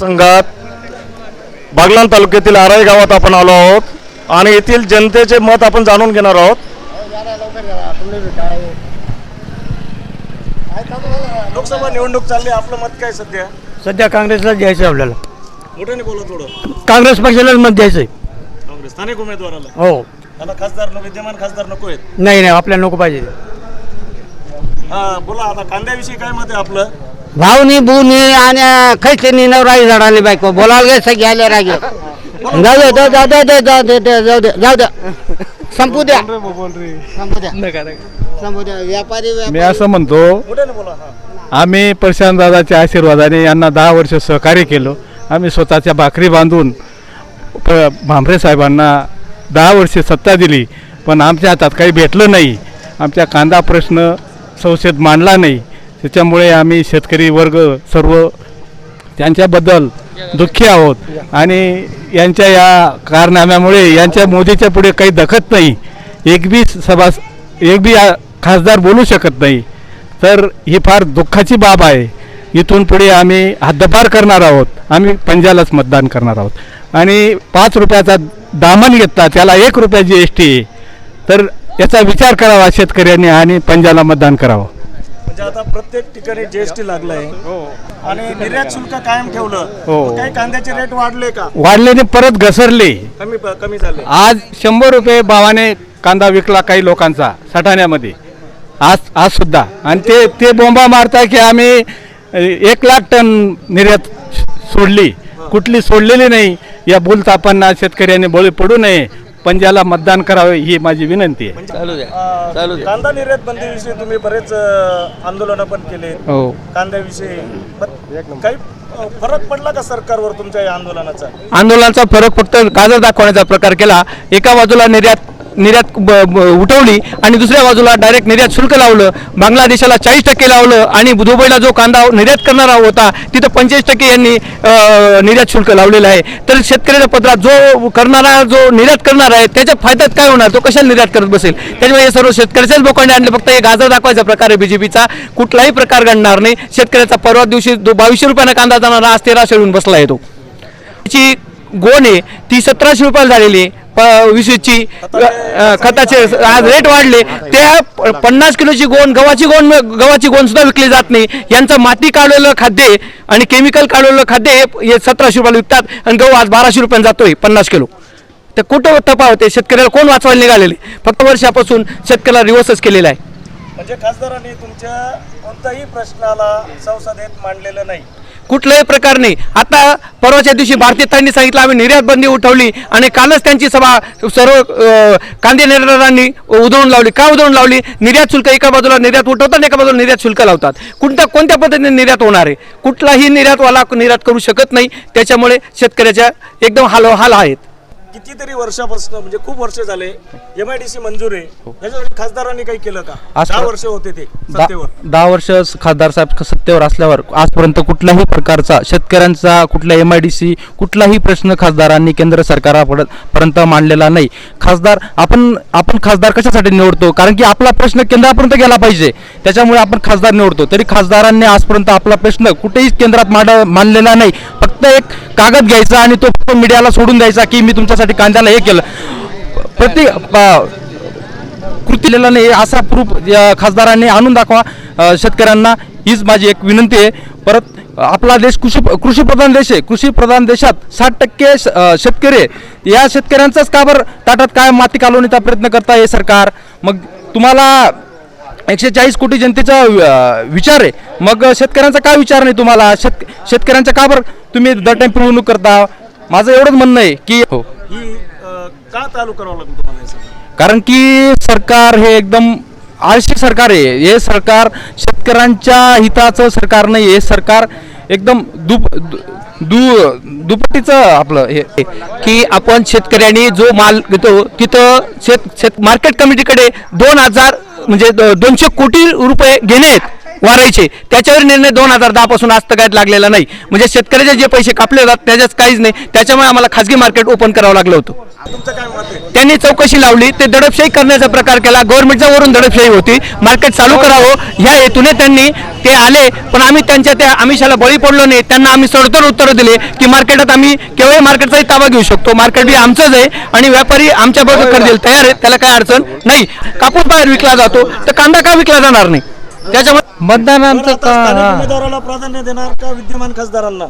संघात बागलाण तालुक्यातील आराई गावात आपण आलो आहोत आणि येथील जनतेचे मत आपण जाणून घेणार आहोत. लोकसभा निवडणूक चालली आपलं मत काय सध्या? सध्या काँग्रेसला द्यायचं आहे आपल्याला. मोठ्याने बोला थोडं. काँग्रेस पक्षालाच मत द्यायचं आहे काँग्रेस स्थानिक उमेदवाराला. हो. त्याला खासदार नको विद्यमान खासदार नको आहेत. नाही नाही आपल्याला नको पाहिजे. हा बोला आता कांद्याविषयी काय मत आहे आपलं? भावनी बुनी आणि खैचनी नवराई झाडाली बायको. बोलायला गे सगळे आले रागे. जाऊ दे जाऊ दे जाऊ दे जाऊ दे जाऊ दे जाऊ दे जाऊ दे. संपू द्या. संपू द्या. संपू द्या. व्यापारी मी असं म्हणतो मोठ्याने बोला हा. आम्ही प्रशांत दादाच्या आशीर्वादाने यांना दहा वर्ष सहकार्य केलं. आम्ही स्वतःच्या भाकरी बांधून प- भांबरे साहेबांना दहा वर्षे सत्ता दिली पण आमच्या हातात काही भेटलं नाही. आमच्या कांदा प्रश्न संसद मांडला नाही. त्याच्यामुळे आम्ही शेतकरी वर्ग सर्व त्यांच्याबद्दल दुःखी आहोत. आणि यांच्या या कारनाम्यामुळे यांच्या मोदीच्या पुढे काही दखत नाही. एक बी सभा एक बी खासदार बोलू शकत नाही. तर ही फार दुःखाची बाब आहे. इथून पुढे आम्ही हद्दपार करणार आहोत. आम्ही पंजालाच मतदान करणार आहोत. आणि पाच रुपयाचा दामन घेतला त्याला एक रुपया जी एस टी तर याचा विचार करावा शेतकऱ्यांनी आणि पंजाला मतदान करावं. म्हणजे आता प्रत्येक ठिकाणी जीएसटी लागलाय. आणि निर्यात शुल्क कायम ठेवलं. हो. काही कांद्याचे रेट वाढले का? वाढलेने परत घसरले. कमी कमी झाले. आज शंभर रुपये भावाने कांदा विकला काही लोकांचा सटाण्यामध्ये. आज आज सुद्धा. आणि ते ते बोंबा मारताय की आम्ही एक लाख टन निर्यात सोडली. कुठली सोडलेली नाही. या बोलतापांना शेतकऱ्यांनी बळी पडू नये. पंजाला मतदान करावे ही माझी विनंती आहे. अं, कांदा निर्यात बंदीविषयी तुम्ही बरेच आंदोलन पण केले. हो. कांद्याविषयी. पण काही फरक पडला का सरकारवर तुमच्या या आंदोलनाचा? आंदोलनाचा फरक फक्त गाजर दाखवण्याचा प्रकार केला. एका बाजूला निर्यात निर्यात ब- ब- उठवली आणि दुसऱ्या बाजूला डायरेक्ट निर्यात शुल्क लावलं बांगलादेशाला चाळीस टक्के लावलं आणि दुबईला जो कांदा निर्यात करणारा होता तिथं पंचेचाळीस टक्के यांनी निर्यात शुल्क लावलेलं आहे. तर शेतकऱ्याच्या पत्रात जो करणारा जो निर्यात करणार आहे त्याच्या फायद्यात काय होणार? तो कशाला निर्यात करत बसेल? त्याच्यामुळे हे सर्व शेतकऱ्याच्याच लोकांनी आणले. फक्त हे गाजर दाखवायचा प्रकार आहे बीजेपीचा कुठलाही प्रकार घडणार नाही. शेतकऱ्याचा परवा दिवशी जो बावीसशे रुपयानं कांदा जाणारा आज तेराशे येऊन बसला आहे तो. त्याची गोण आहे ती सतराशे रुपयाला झालेली आहे. विशेषची खताचे आज रेट वाढले. त्या पन्नास किलोची गोण गव्हाची गोण गव्हाची गोण सुद्धा विकली जात नाही. यांचं माती काढलेलं खाद्य आणि केमिकल काढलेलं खाद्य हे- हे सतराशे रुपयाला विकतात आणि गहू आज बाराशे रुपयाला जातोय पन्नास किलो. तर कुठं तपा होते शेतकऱ्याला कोण वाचवायला निघालेले फक्त वर्षापासून शेतकऱ्याला रिवर्सच केलेला आहे. म्हणजे खासदारांनी तुमच्या कोणत्याही प्रश्नाला संसदेत मांडलेलं नाही. कुठल्याही प्रकार नाही आता परवाच्या दिवशी भारतीयतांनी सांगितलं आम्ही निर्यात बंदी उठवली आणि कालच त्यांची सभा सर्व कांदे निर्यातदारांनी उधळून लावली. का उधळून लावली? निर्यात शुल्क एका बाजूला निर्यात उठवतात एका बाजूला निर्यात शुल्क लावतात. कोणत्या कोणत्या पद्धतीने निर्यात होणार आहे? कुठलाही निर्यातवाला निर्यात करू शकत नाही. त्याच्यामुळे शेतकऱ्याच्या एकदम हाल हाल आहेत. कितीतरी वर्षापासून म्हणजे खूप वर्ष झाले एम आय डी सी मंजूर आहे. याच्यासाठी खासदारांनी काही केलं का? दहा वर्ष होते ते सत्तेवर. दहा वर्ष खासदार साहेब सत्तेवर असल्यावर आजपर्यंत कुठल्याही प्रकारचा शेतकऱ्यांचा कुठल्या एम आय डी सी कुठलाही प्रश्न खासदारांनी केंद्र सरकारापर्यंत मांडलेला नाही. खासदार आपण आपण खासदार कशासाठी निवडतो? कारण की आपला प्रश्न केंद्रापर्यंत गेला पाहिजे. त्याच्यामुळे आपण खासदार निवडतो. तरी खासदारांनी आजपर्यंत आपला प्रश्न कुठेही केंद्रात मांड मांडलेला नाही. फक्त एक कागद घ्यायचा आणि तो फक्त मीडियाला सोडून द्यायचा की मी तुमच्यासाठी कांद्याला हे केलं. प्रत्येक कृतीलेला नाही असा प्रूफ खासदारांनी आणून दाखवा. शेतकऱ्यांना हीच माझी एक विनंती आहे. परत आपला देश कृषी कृषीप्रधान देश आहे. कृषीप्रधान देशात साठ टक्के शेतकरी आहे. या शेतकऱ्यांचाच का बरं ताटात काय माती कालवण्याचा प्रयत्न करता हे सरकार? मग तुम्हाला एकशे चाळीस कोटी जनतेचा विचार आहे. मग शेतकऱ्यांचा काय विचार नाही तुम्हाला? शेत शेतकऱ्यांचा का बरं तुम्ही दर टाईम पिळवणूक करता? माझं एवढंच म्हणणं आहे की हो. का चालू करावं लागेल तुम्हाला हे सगळं? कारण की सरकार हे एकदम आळशी सरकार आहे हे सरकार शेतकऱ्यांच्या हिताचं सरकार नाही हे सरकार एकदम दुप दु दुपटीचं आपलं हे हे. की आपण शेतकऱ्यांनी जो माल घेतो तिथं शेत शेत मार्केट कमिटीकडे दोन हजार म्हणजे द- दोनशे कोटी रुपये घेणे आहेत वारायचे त्याच्यावर निर्णय दोन हजार दहा पासून आज तगायत लागलेला नाही. म्हणजे शेतकऱ्याचे जे पैसे कापले जातात त्याच्याच काहीच नाही. त्याच्यामुळे आम्हाला खासगी मार्केट ओपन करावं लागलं होतं. त्यांनी चौकशी लावली ते दडपशाही करण्याचा प्रकार केला. गव्हर्नमेंटच्या वरून दडपशाही होती. मार्केट चालू करावं. ह्या हेतूने त्यांनी ते आले. पण आम्ही त्यांच्या त्या आमिषाला बळी पडलो नाही. त्यांना आम्ही सडतर उत्तरं दिले की मार्केटात आम्ही केवळ मार्केटचाही ताबा घेऊ शकतो. मार्केट बी आमचंच आहे आणि व्यापारी आमच्या बरोबर खरेदीला तयार आहे. त्याला काय अडचण नाही. कापूस बाहेर विकला जातो. तर कांदा का विकला जाणार नाही? त्याच्यामुळे मतदानांचं स्थानिक उमेदवाराला प्राधान्य देणार का विद्यमान खासदारांना?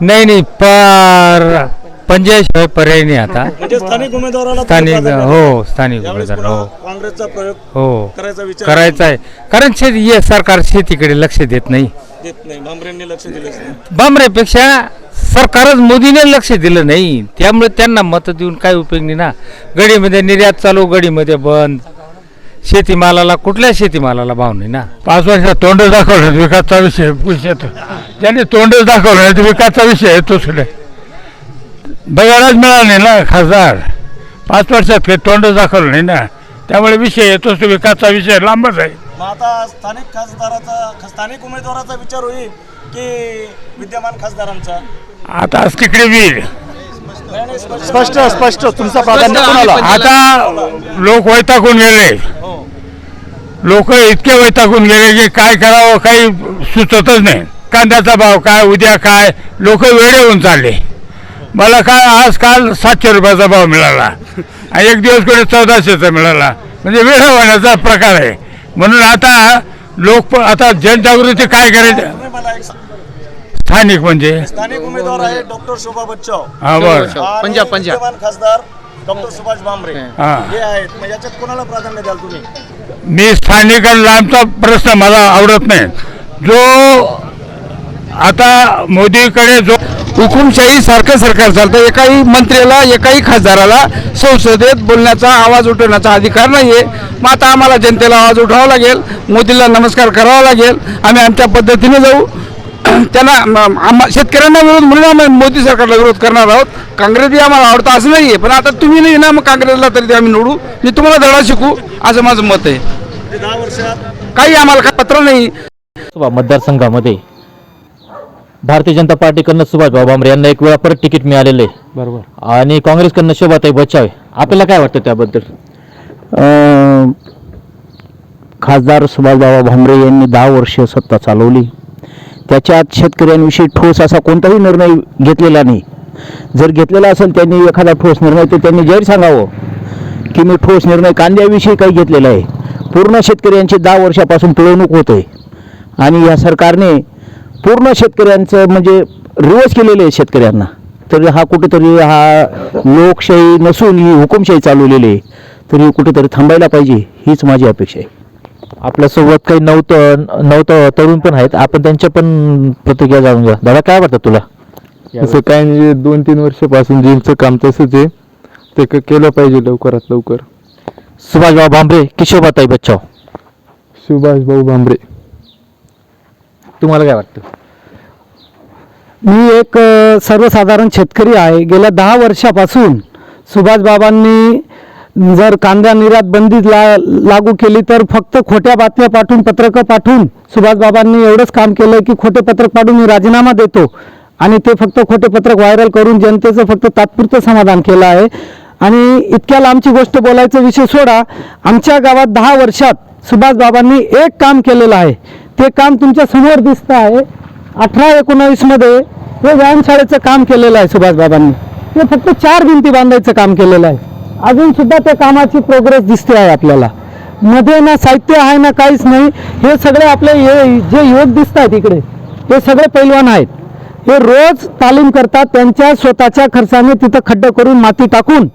नाही नाही पर पंजाशिवाय पर्याय नाही आता. म्हणजे स्थानिक उमेदवाराला तुम्ही स्थानिक प्राधान्य हो स्थानिक. यावेळेस उमेदवार हो. पुन्हा काँग्रेसचा प्रयोग हो. करायचा विचार करायचं आहे. कारण शेती हे सरकार शेतीकडे लक्ष देत नाही. देत नाही. भामरेंनी लक्ष दिलेच नाही. बांबऱ्यापेक्षा सरकारच मोदीने लक्ष दिलं नाही. त्यामुळे त्यांना मत देऊन काय उपयोग नाही ना? गडीमध्ये निर्यात चालू गडीमध्ये बंद. शेतीमालाला कुठल्या शेतीमालाला भाव नाही ना? पाच वर्षात तोंड दाखवलं विकासचा विषय विषय ज्यांनी तोंड दाखवलं नाही विकासचा विषय आहे तो सुद्धा. बघायलाच मिळाला नाही ना खासदार. पाच वर्षात काही तोंड दाखवलं नाही ना. त्यामुळे विषय येतोच तो विकासचा विषय लांबच आहे. मग आता स्थानिक खासदाराचा स्थानिक उमेदवाराचा विचार होईल की विद्यमान खासदारांचा? आता आज तिकडे वीर स्पष्ट- स्पष्ट. स्पष्ट तुमचा प्राधान्य कोणाला? आता लोक वैतागून गेले. लोक इतके वैतागून गेले की काय करावं काही सुचतच नाही. कांद्याचा भाव काय उद्या काय? लोक वेडे होऊन चालले. मला काय आज काल सातशे रुपयाचा भाव मिळाला. आणि एक दिवस कोणी चौदाशेचा मिळाला. म्हणजे वेळ होण्याचा प्रकार आहे. म्हणून आता लोक आता जनजागृती काय करायची तुम्ही मला एक सांगा. स्थानिक म्हणजे? स्थानिक उमेदवार आहे डॉक्टर शोभा बच्चाव. हा बर. पंजाब, पंजाब. विद्यमान खासदार डॉक्टर सुभाष भामरे. हा. हे आहेत. मग याच्यात कोणाला प्राधान्य द्याल तुम्ही? मी स्थानिक आणि लांबचा प्रश्न मला आवडत नाही. जो आता मोदीकडे जो हुकुमशाही सारखं सरकार चालतं एकाही मंत्र्याला एकाही खासदाराला संसदेत बोलण्याचा आवाज उठवण्याचा अधिकार नाही आहे मग आता आम्हाला जनतेला आवाज उठवावा लागेल मोदीला नमस्कार करावा लागेल. आम्ही आमच्या पद्धतीने जाऊ. त्यांना म- आम्हा शेतकऱ्यांना विरोध म्हणून आम्ही मोदी सरकारला विरोध करणार आहोत. काँग्रेसही आम्हाला आवडतं असं नाही आहे पण आता तुम्ही नाही ना मग काँग्रेसला तरी ते आम्ही निवडू. मी तुम्हाला धडा शिकू असं माझं मत आहे. काही आम्हाला काय पत्र नाही. मतदारसंघामध्ये भारतीय जनता पार्टीकडनं सुभाषभाऊ भामरे यांना एक वेळा परत तिकीट मिळालेलं. आहे बरोबर. आणि काँग्रेसकडनं शोभाताई बच्चाव आहे आपल्याला काय वाटतं त्याबद्दल? खासदार सुभाषबाबा भामरे यांनी दहा वर्ष सत्ता चालवली. त्याच्यात शेतकऱ्यांविषयी ठोस असा कोणताही निर्णय घेतलेला नाही. जर घेतलेला असेल त्यांनी एखादा ठोस निर्णय तर त्यांनी जाहीर सांगावं की मी ठोस निर्णय कांद्याविषयी काही घेतलेला आहे. पूर्ण शेतकऱ्यांची दहा वर्षापासून पिळवणूक होते आणि या सरकारने पूर्ण शेतकऱ्यांचं म्हणजे रिवर्स केलेले आहे शेतकऱ्यांना. तर हा कुठेतरी हा लोकशाही नसून ही हुकुमशाही चालवलेली आहे. तरी कुठेतरी थांबायला पाहिजे हीच माझी अपेक्षा आहे. आपल्यासोबत काही नवत नवत तरुण पण आहेत. आपण त्यांच्या पण प्रतिक्रिया जाणून घ्या दादा काय वाटतं तुला? असं काय म्हणजे दोन तीन वर्षापासून ज्यांचं काम तसंच आहे. ते क- केलं पाहिजे लवकरात लवकर. सुभाषबाबू भामरे की शोभाताई बच्चाव. सुभाष भाऊ भांबरे तुम्हाला काय वाटतं? मी एक अ, सर्वसाधारण शेतकरी आहे. गेल्या दहा वर्षापासून सुभाषबाबांनी जर कांदा निर्यात बंदी ला लागू केली तर फक्त खोट्या बातम्या पाठवून पत्रकं पाठवून सुभाषबाबांनी एवढंच काम केलं की खोटे पत्रक पाठवून मी राजीनामा देतो. आणि ते फक्त खोटे पत्रक व्हायरल करून जनतेचं फक्त तात्पुरतं समाधान केलं आहे. आणि इतक्या लांबची गोष्ट बोलायचा विषय सोडा आमच्या गावात दहा वर्षात सुभाषबाबांनी एक काम केलेलं आहे. ते काम तुमच्यासमोर दिसतं आहे. अठरा एकोणावीसमध्ये हे व्यायामशाळेचं काम केलेलं आहे सुभाषबाबांनी ते फक्त चार भिंती बांधायचं काम केलेलं आहे. अजून सुद्धा त्या कामाची प्रोग्रेस दिसते आहे आपल्याला. मध्ये ना साहित्य आहे ना काहीच नाही. हे सगळे आपले हे जे युवक दिसत आहेत इकडे हे सगळे पैलवान आहेत. हे रोज तालीम करतात त्यांच्या स्वतःच्या खर्चाने तिथं खड्डे करून माती टाकून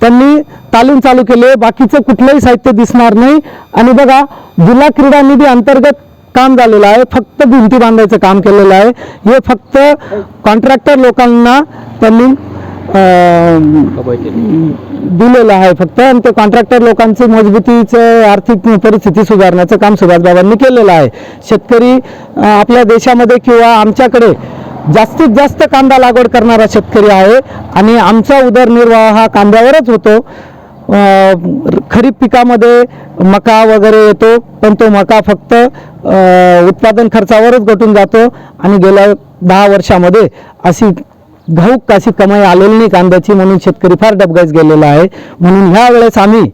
त्यांनी तालीम चालू केली बाकीचं कुठलंही साहित्य दिसणार नाही. आणि बघा जिल्हा क्रीडा निधी अंतर्गत काम झालेलं आहे. फक्त भिंती बांधायचं काम केलेलं आहे. हे फक्त कॉन्ट्रॅक्टर लोकांना त्यांनी दिलेलं आहे फक्त. आणि ते कॉन्ट्रॅक्टर लोकांची मजबूतीचं आर्थिक परिस्थिती सुधारण्याचं काम सुभाषबाबांनी केलेलं आहे. शेतकरी आपल्या देशामध्ये किंवा आमच्याकडे जास्तीत जास्त कांदा लागवड करणारा शेतकरी आहे. आणि आमचा उदरनिर्वाह हा कांद्यावरच होतो. खरीप पिकामध्ये मका वगैरे येतो पण तो मका फक्त उत्पादन खर्चावरच घटून जातो. आणि गेल्या दहा वर्षामध्ये अशी घाऊक अशी कमाई आलेली नाही कांद्याची म्हणून शेतकरी फार डबगाईस गेलेला आहे. म्हणून ह्या वेळेस आम्ही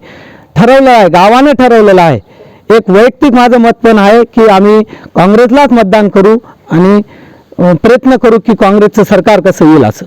ठरवलं आहे गावाने ठरवलेलं आहे. एक वैयक्तिक माझं मत पण आहे की आम्ही काँग्रेसलाच मतदान करू आणि प्रयत्न करू की काँग्रेसचं सरकार कसं येईल असं.